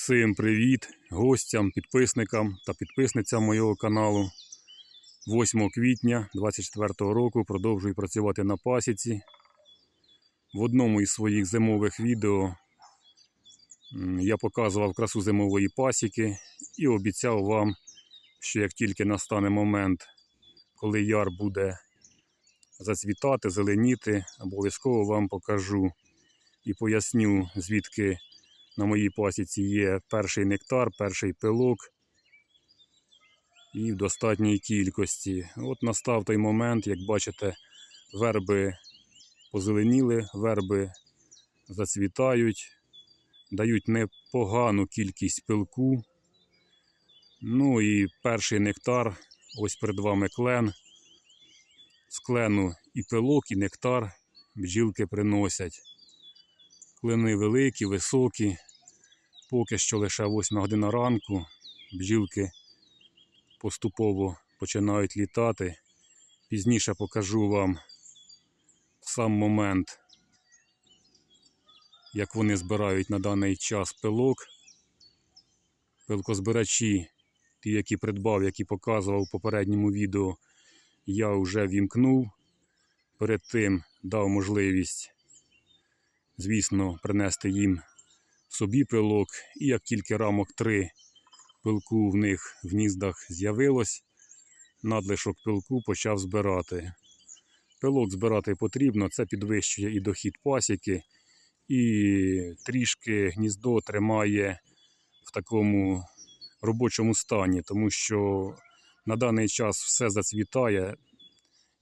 Всім привіт гостям, підписникам та підписницям моєго каналу. 8 квітня 2024 року продовжую працювати на пасіці. В одному із своїх зимових відео я показував красу зимової пасіки і обіцяв вам, що як тільки настане момент, коли яр буде зацвітати, зеленіти, обов'язково вам покажу і поясню, звідки на моїй пасіці є перший нектар, перший пилок і в достатній кількості. От настав той момент, як бачите, верби позеленіли, верби зацвітають, дають непогану кількість пилку. Ну і перший нектар, ось перед вами клен. З клену і пилок, і нектар бджілки приносять. Клини великі, високі. Поки що лише 8 година ранку. Бджілки поступово починають літати. Пізніше покажу вам сам момент, як вони збирають на даний час пилок. Пилкозбирачі, ті, які придбав, які показував у попередньому відео, я вже вімкнув. Перед тим дав можливість звісно, принести їм собі пилок. І як тільки рамок 3 пилку в них в гніздах з'явилось, надлишок пилку почав збирати. Пилок збирати потрібно, це підвищує і дохід пасіки, і трішки гніздо тримає в такому робочому стані, тому що на даний час все зацвітає,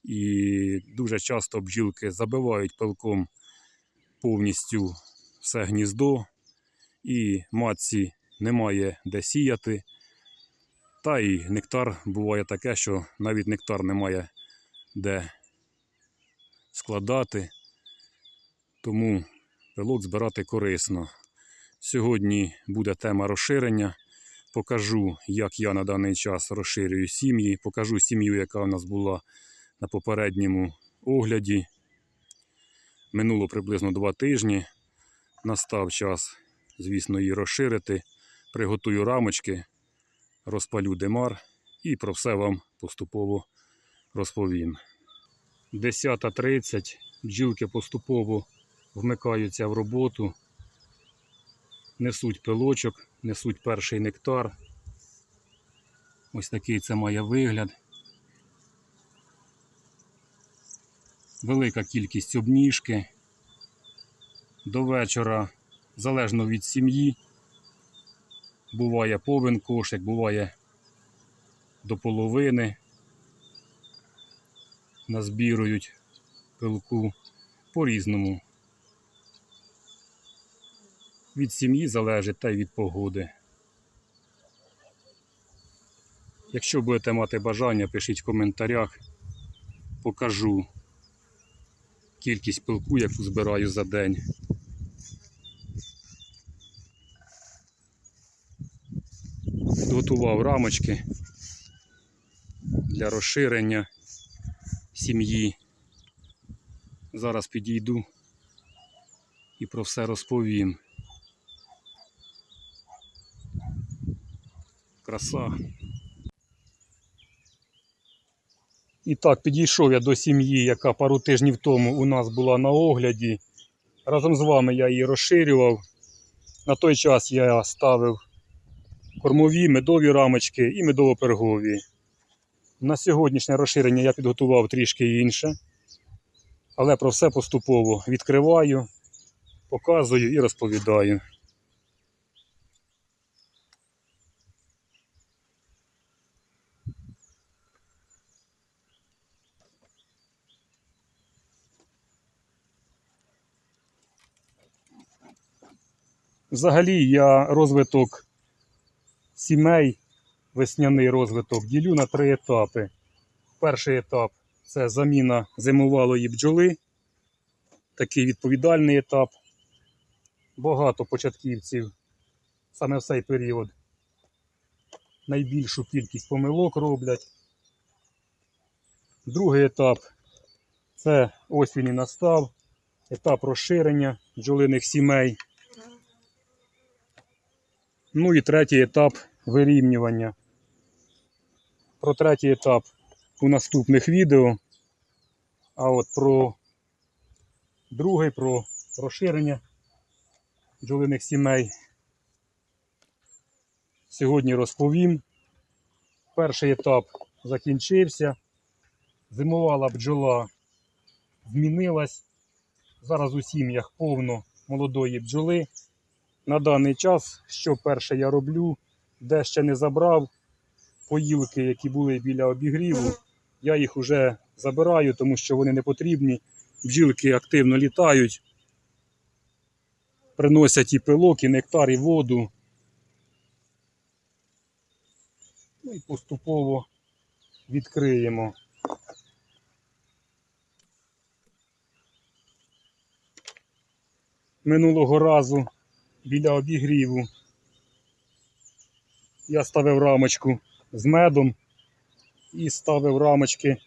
і дуже часто бджілки забивають пилком повністю все гніздо, і матці немає де сіяти. Та й нектар буває таке, що навіть нектар немає де складати, тому пилок збирати корисно. Сьогодні буде тема розширення. Покажу, як я на даний час розширюю сім'ї, покажу сім'ю, яка у нас була на попередньому огляді. Минуло приблизно два тижні. Настав час, звісно, її розширити. Приготую рамочки, розпалю демар і про все вам поступово розповім. 10.30 бджілки поступово вмикаються в роботу, несуть пилочок, несуть перший нектар. Ось такий це має вигляд. велика кількість обніжки. До вечора, залежно від сім'ї, буває повен кошик, буває до половини. Назбірують пилку по-різному. Від сім'ї залежить та й від погоди. Якщо будете мати бажання, пишіть в коментарях, покажу кількість пилку, яку збираю за день. Підготував рамочки для розширення сім'ї. Зараз підійду і про все розповім. Краса. І так, підійшов я до сім'ї, яка пару тижнів тому у нас була на огляді. Разом з вами я її розширював. На той час я ставив кормові, медові рамочки і медово-пергові. На сьогоднішнє розширення я підготував трішки інше. Але про все поступово відкриваю, показую і розповідаю. Взагалі я розвиток сімей, весняний розвиток ділю на три етапи. Перший етап це заміна зимувалої бджоли. Такий відповідальний етап. Багато початківців саме в цей період найбільшу кількість помилок роблять. Другий етап це ось він і настав. Етап розширення бджолиних сімей. Ну і третій етап вирівнювання. Про третій етап у наступних відео. А от про другий, про розширення бджолиних сімей. Сьогодні розповім. Перший етап закінчився. Зимувала бджола змінилась. Зараз у сім'ях повно молодої бджоли. На даний час, що перше я роблю, де ще не забрав поїлки, які були біля обігріву, я їх вже забираю, тому що вони не потрібні. Бджілки активно літають, приносять і пилок, і нектар, і воду. Ну і поступово відкриємо. Минулого разу біля обігріву я ставив рамочку з медом і ставив рамочки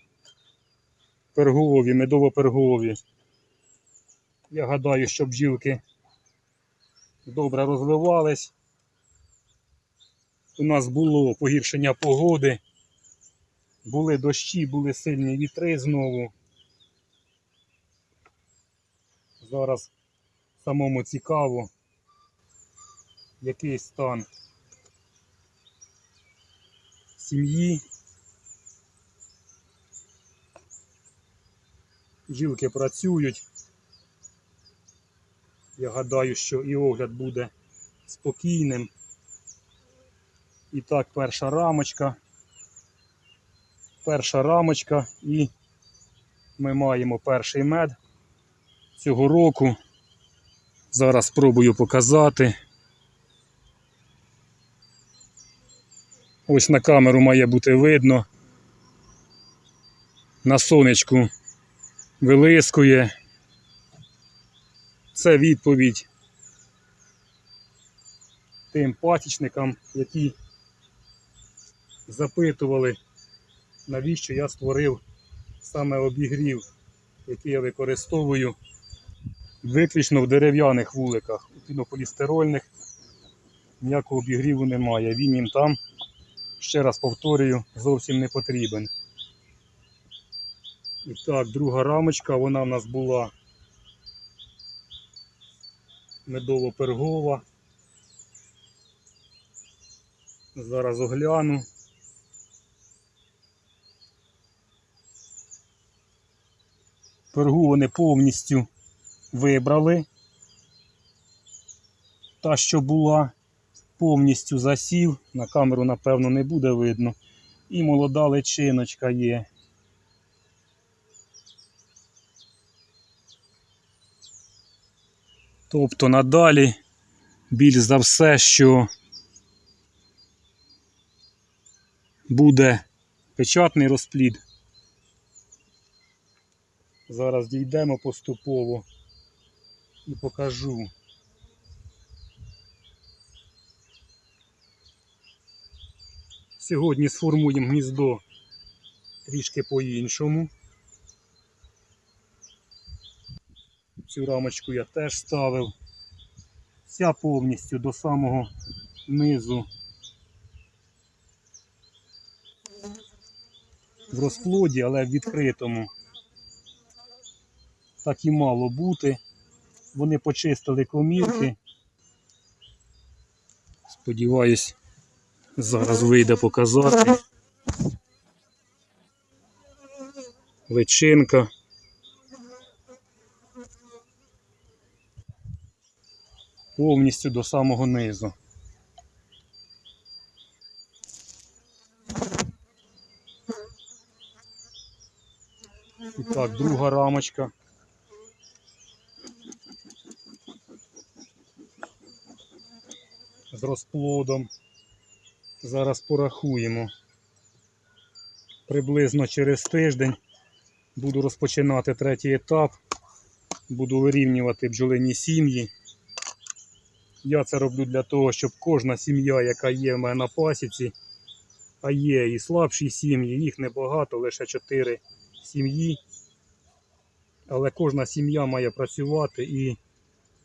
пергові, медово-пергові. Я гадаю, що бджілки добре розвивались. У нас було погіршення погоди, були дощі, були сильні вітри знову. Зараз самому цікаво, який стан сім'ї. Жілки працюють. Я гадаю, що і огляд буде спокійним. І так, перша рамочка. Перша рамочка і ми маємо перший мед цього року. Зараз спробую показати. Ось на камеру має бути видно. На сонечку вилискує. Це відповідь тим пасічникам, які запитували, навіщо я створив саме обігрів, який я використовую виключно в дерев'яних вуликах. У пінополістирольних ніякого обігріву немає. Він їм там, ще раз повторюю, зовсім не потрібен. І так, друга рамочка, вона в нас була медово-пергова. Зараз огляну. Пергу вони повністю вибрали. Та, що була, повністю засів. На камеру, напевно, не буде видно. І молода личиночка є. Тобто надалі більш за все, що буде печатний розплід. Зараз дійдемо поступово і покажу. Сьогодні сформуємо гніздо трішки по-іншому. Цю рамочку я теж ставив. Вся повністю до самого низу в розплоді, але в відкритому. Так і мало бути. Вони почистили комірки. Сподіваюсь, зараз вийде показати. Личинка. Повністю до самого низу. І так, друга рамочка. З розплодом. Зараз порахуємо. Приблизно через тиждень буду розпочинати третій етап. Буду вирівнювати бджолині сім'ї. Я це роблю для того, щоб кожна сім'я, яка є в мене на пасіці, а є і слабші сім'ї, їх небагато, лише 4 сім'ї. Але кожна сім'я має працювати і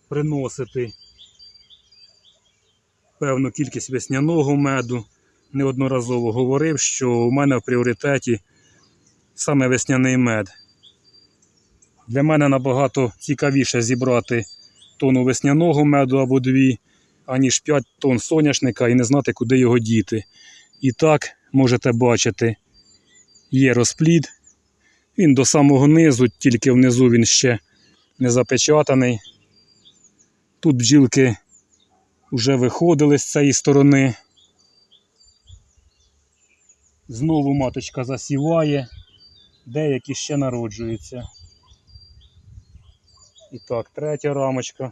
приносити певну кількість весняного меду. Неодноразово говорив, що у мене в пріоритеті саме весняний мед. Для мене набагато цікавіше зібрати тонну весняного меду або дві, аніж 5 тонн соняшника і не знати, куди його діти. І так, можете бачити, є розплід. Він до самого низу, тільки внизу він ще не запечатаний. Тут бджілки вже виходили з цієї сторони. Знову маточка засіває, деякі ще народжуються. І так, третя рамочка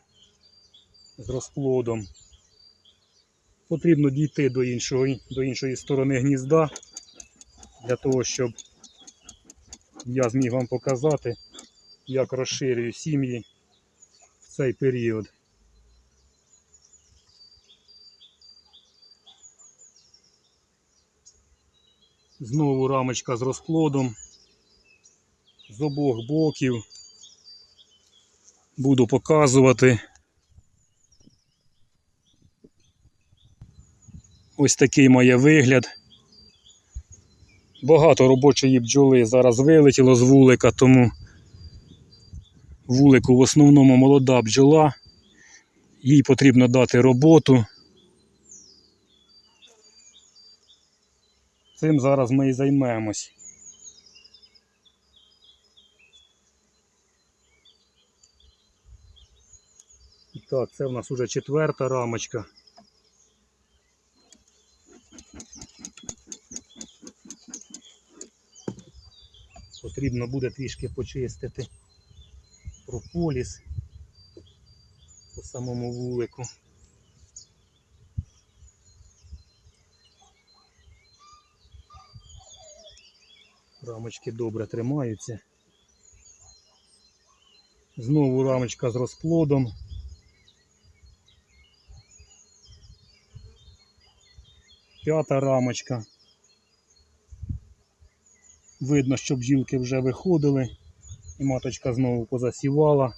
з розплодом. Потрібно дійти до, іншого, до іншої сторони гнізда, для того, щоб я зміг вам показати, як розширюю сім'ї в цей період. Знову рамочка з розплодом з обох боків. Буду показувати. Ось такий має вигляд. Багато робочої бджоли зараз вилетіло з вулика, тому вулику в основному молода бджола. Їй потрібно дати роботу. Цим зараз ми і займемось. І так, це в нас уже четверта рамочка. Потрібно буде трішки почистити прополіс по самому вулику. Рамочки добре тримаються. Знову рамочка з розплодом. П'ята рамочка. Видно, що бджілки вже виходили, і маточка знову позасівала.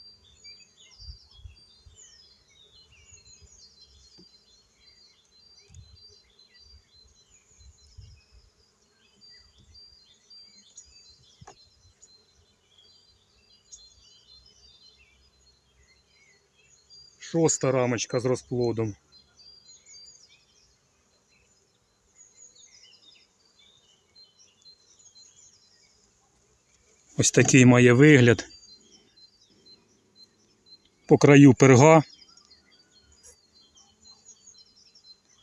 Шоста рамочка з розплодом. Ось такий має вигляд. По краю перга.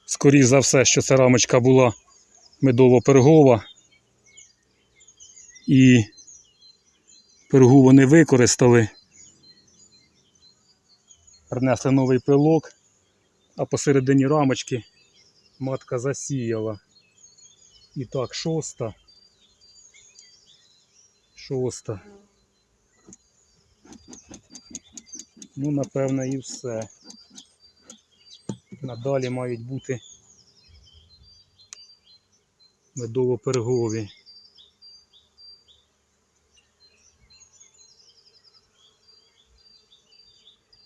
Скоріше за все, що ця рамочка була медово-пергова. І пергу вони використали. Принесли новий пилок, а посередині рамочки матка засіяла. І так, шоста. Шоста. Ну, напевно, і все. Надалі мають бути медово-пергові.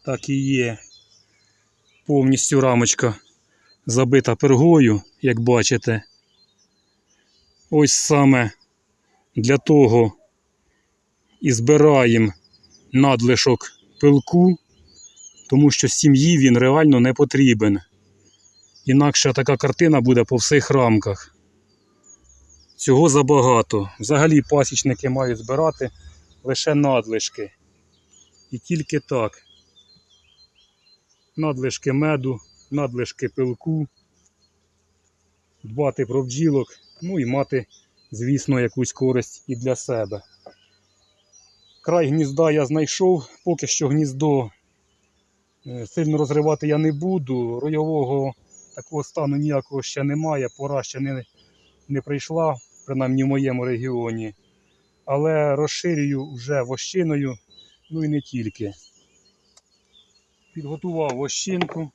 Так і є. Повністю рамочка забита пергою, як бачите. Ось саме для того і збираємо надлишок пилку, тому що сім'ї він реально не потрібен. Інакше така картина буде по всіх рамках. Цього забагато. Взагалі пасічники мають збирати лише надлишки. І тільки так. Надлишки меду, надлишки пилку, дбати про бджілок, ну і мати, звісно, якусь користь і для себе. Край гнізда я знайшов, поки що гніздо е, сильно розривати я не буду. Ройового такого стану ніякого ще немає, пора ще не, не прийшла, принаймні в моєму регіоні. Але розширюю вже вощиною, ну і не тільки. Підготував вощинку.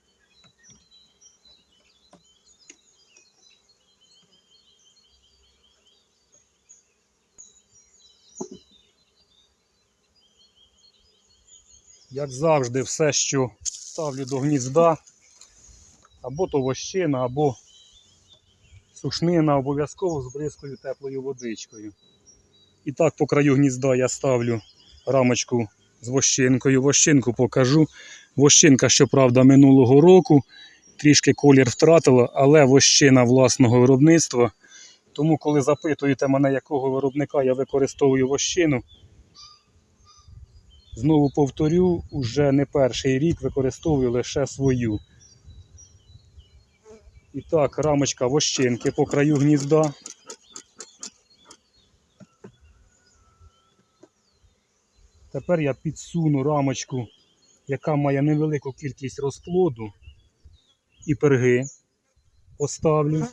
Як завжди, все, що ставлю до гнізда, або то вощина, або сушнина, обов'язково з бризкою теплою водичкою. І так по краю гнізда я ставлю рамочку з вощинкою. Вощинку покажу. Вощинка, щоправда, минулого року трішки колір втратила, але вощина власного виробництва. Тому, коли запитуєте мене, якого виробника я використовую вощину, знову повторю, уже не перший рік використовую лише свою. І так, рамочка вощинки по краю гнізда. Тепер я підсуну рамочку, яка має невелику кількість розплоду і перги. Поставлю.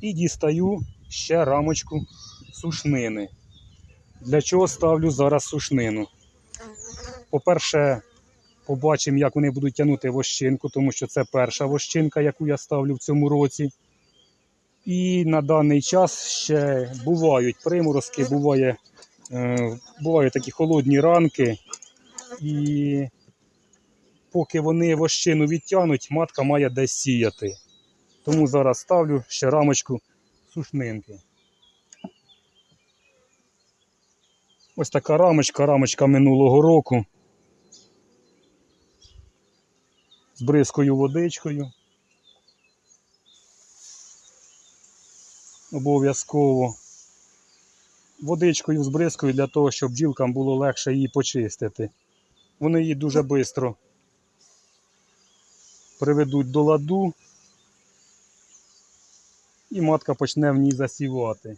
І дістаю ще рамочку сушнини. Для чого ставлю зараз сушнину? По-перше, побачимо, як вони будуть тягнути вощинку, тому що це перша вощинка, яку я ставлю в цьому році. І на даний час ще бувають приморозки, буває, е, бувають такі холодні ранки. І поки вони вощину відтягнуть, матка має десь сіяти. Тому зараз ставлю ще рамочку сушнинки. Ось така рамочка, рамочка минулого року. З бризкою водичкою. Обов'язково. Водичкою з бризкою для того, щоб бджілкам було легше її почистити. Вони її дуже швидко приведуть до ладу і матка почне в ній засівати.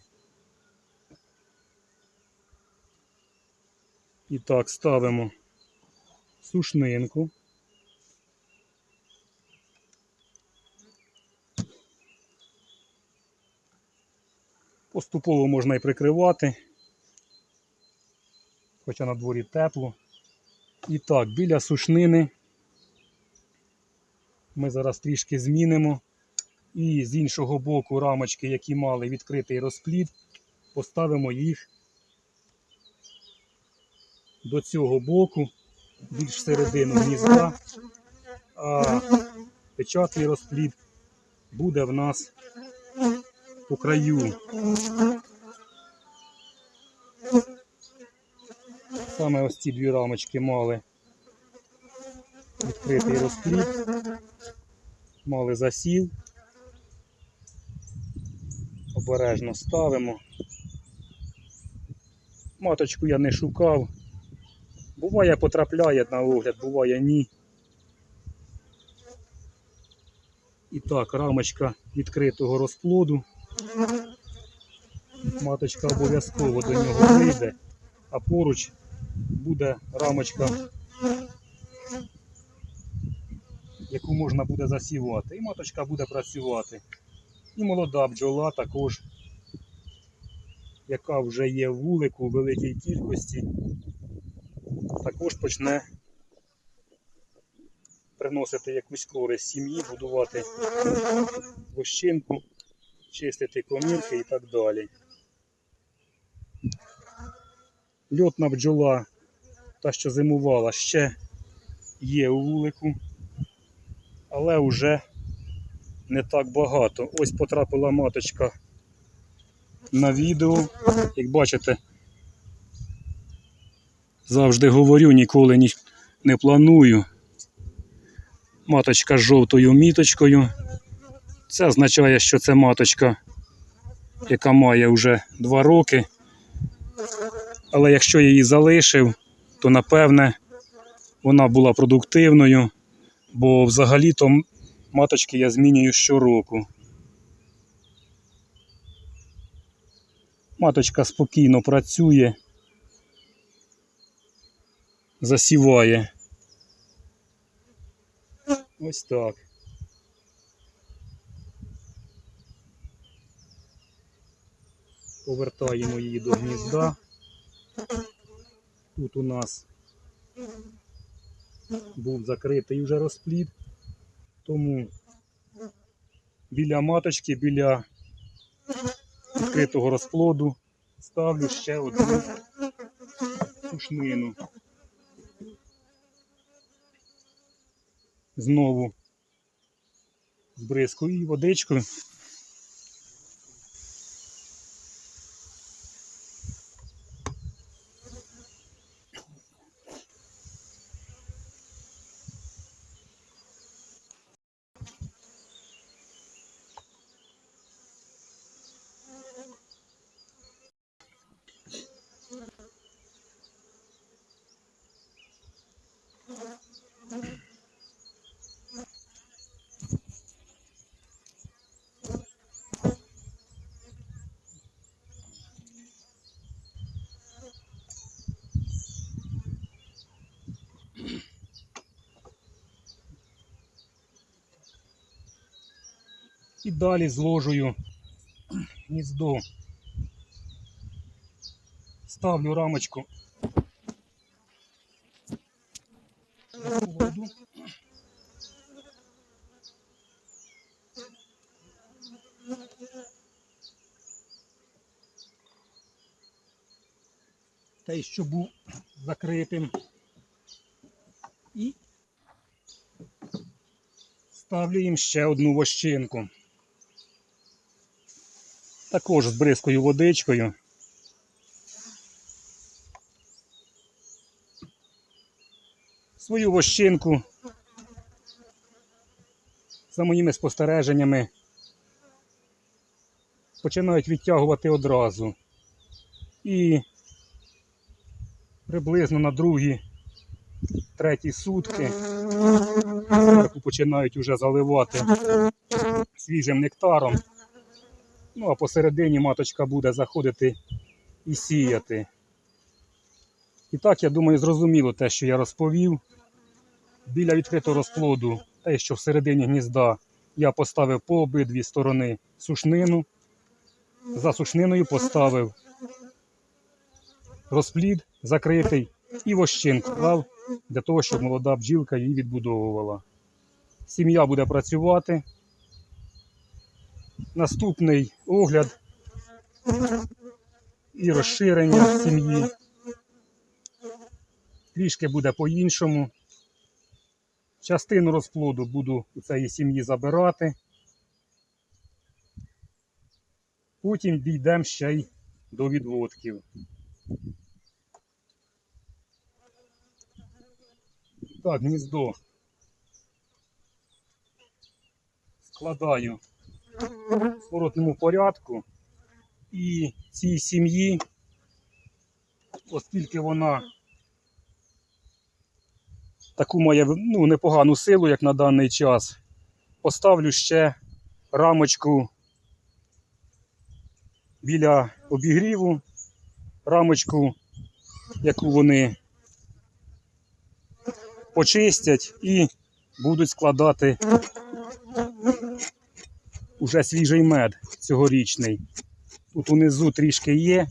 І так, ставимо сушнинку. Поступово можна і прикривати, хоча на дворі тепло. І так, біля сушнини ми зараз трішки змінимо. І з іншого боку рамочки, які мали відкритий розплід, поставимо їх до цього боку, більш всередину гнізда, а печатний розплід буде в нас по краю. Саме ось ці дві рамочки мали відкритий розплід, мали засів. Обережно ставимо. Маточку я не шукав. Буває потрапляє на огляд, буває ні. І так, рамочка відкритого розплоду. Маточка обов'язково до нього вийде, а поруч буде рамочка, яку можна буде засівати. І маточка буде працювати. І молода бджола також, яка вже є в вулику у великій кількості, також почне приносити якусь користь сім'ї, будувати вощинку, чистити комірки і так далі. Льотна бджола, та, що зимувала, ще є у вулику, але вже не так багато. Ось потрапила маточка на відео. Як бачите, завжди говорю, ніколи ні, не планую. Маточка з жовтою міточкою. Це означає, що це маточка, яка має вже 2 роки. Але якщо я її залишив, то напевне вона була продуктивною, бо взагалі-то маточки я змінюю щороку. Маточка спокійно працює, засіває. Ось так. Повертаємо її до гнізда. Тут у нас був закритий вже розплід, тому біля маточки, біля відкритого розплоду ставлю ще одну сушнину. Знову збризкую і водичкою. І далі зложую гніздо. Ставлю рамочку. на воду. Той, що був закритим. І ставлю їм ще одну вощинку. Також з бризкою водичкою. Свою вощинку за моїми спостереженнями починають відтягувати одразу. І приблизно на другі, треті сутки починають вже заливати свіжим нектаром. Ну, а посередині маточка буде заходити і сіяти. І так, я думаю, зрозуміло те, що я розповів. Біля відкритого розплоду, те, що всередині гнізда я поставив по обидві сторони сушнину. За сушниною поставив розплід закритий і вощинку клав для того, щоб молода бджілка її відбудовувала. Сім'я буде працювати. Наступний огляд і розширення сім'ї. Трішки буде по-іншому. Частину розплоду буду у цієї сім'ї забирати. Потім дійдемо ще й до відводків. Так, гніздо. Складаю в зворотному порядку. І цій сім'ї, оскільки вона таку має ну, непогану силу, як на даний час, поставлю ще рамочку біля обігріву, рамочку, яку вони почистять і будуть складати уже свіжий мед цьогорічний. Тут унизу трішки є,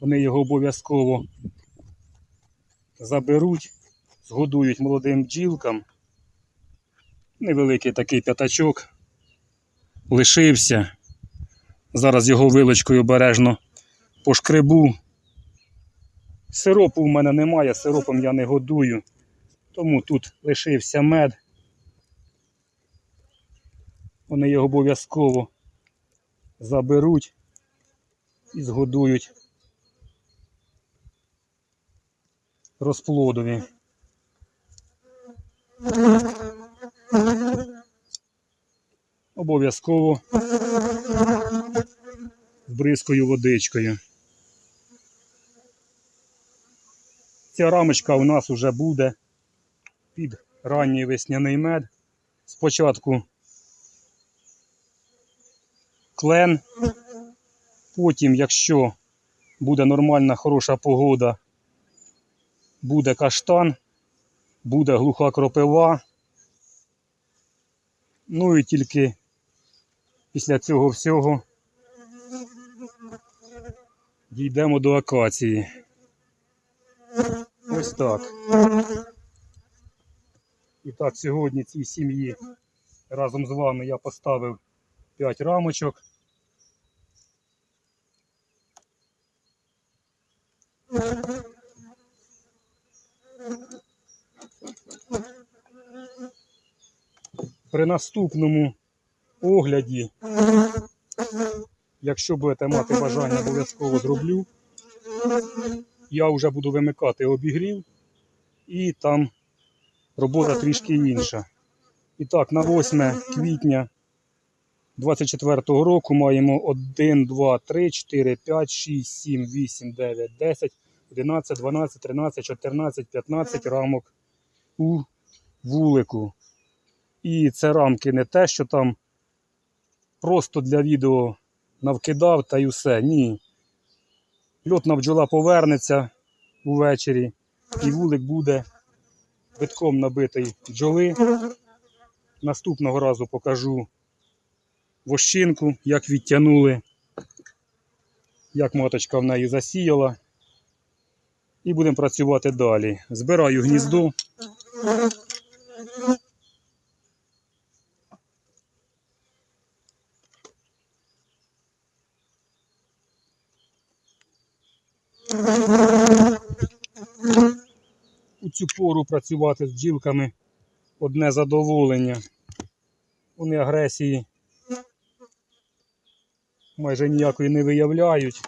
вони його обов'язково заберуть, згодують молодим бджілкам. Невеликий такий п'ятачок лишився. Зараз його вилочкою обережно пошкребу. Сиропу в мене немає, сиропом я не годую, тому тут лишився мед. Вони його обов'язково заберуть і згодують розплодові. Обов'язково бризкою водичкою. Ця рамочка у нас вже буде під ранній весняний мед. Спочатку клен, потім, якщо буде нормальна хороша погода, буде каштан, буде глуха кропива. Ну і тільки після цього всього дійдемо до акації. Ось так. І так, сьогодні цій сім'ї разом з вами я поставив 5 рамочок. При наступному огляді, якщо будете мати бажання, обов'язково зроблю, я вже буду вимикати обігрів і там робота трішки інша. І так, на 8 квітня 2024 року маємо 1, 2, 3, 4, 5, 6, 7, 8, 9, 10, 11, 12, 13, 14, 15 рамок у вулику. І це рамки не те, що там просто для відео навкидав та й усе. Ні. Льотна бджола повернеться увечері, і вулик буде битком набитий бджоли. Наступного разу покажу вощинку, як відтягнули, як маточка в неї засіяла. І будемо працювати далі. Збираю гніздо. У цю пору працювати з бджілками одне задоволення. Вони агресії майже ніякої не виявляють.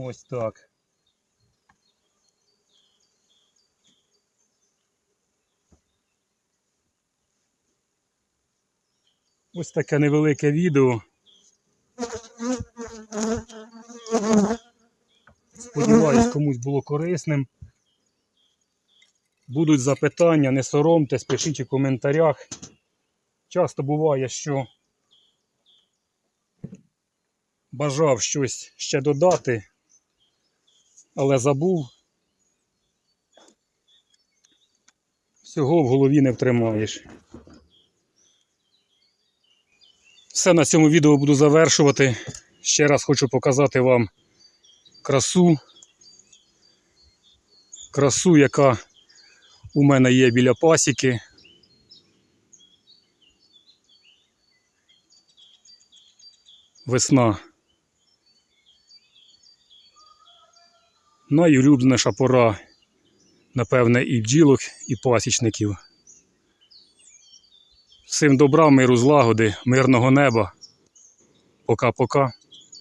Ось так. Ось таке невелике відео. Сподіваюсь, комусь було корисним. Будуть запитання, не соромтесь, пишіть у коментарях. Часто буває, що бажав щось ще додати, але забув. Всього в голові не втримаєш. Все на цьому відео буду завершувати. Ще раз хочу показати вам красу. Красу, яка у мене є біля пасіки. Весна. Найулюбленіша пора, напевне, і бджілок, і пасічників. Всім добра, миру, злагоди, мирного неба. Пока-пока.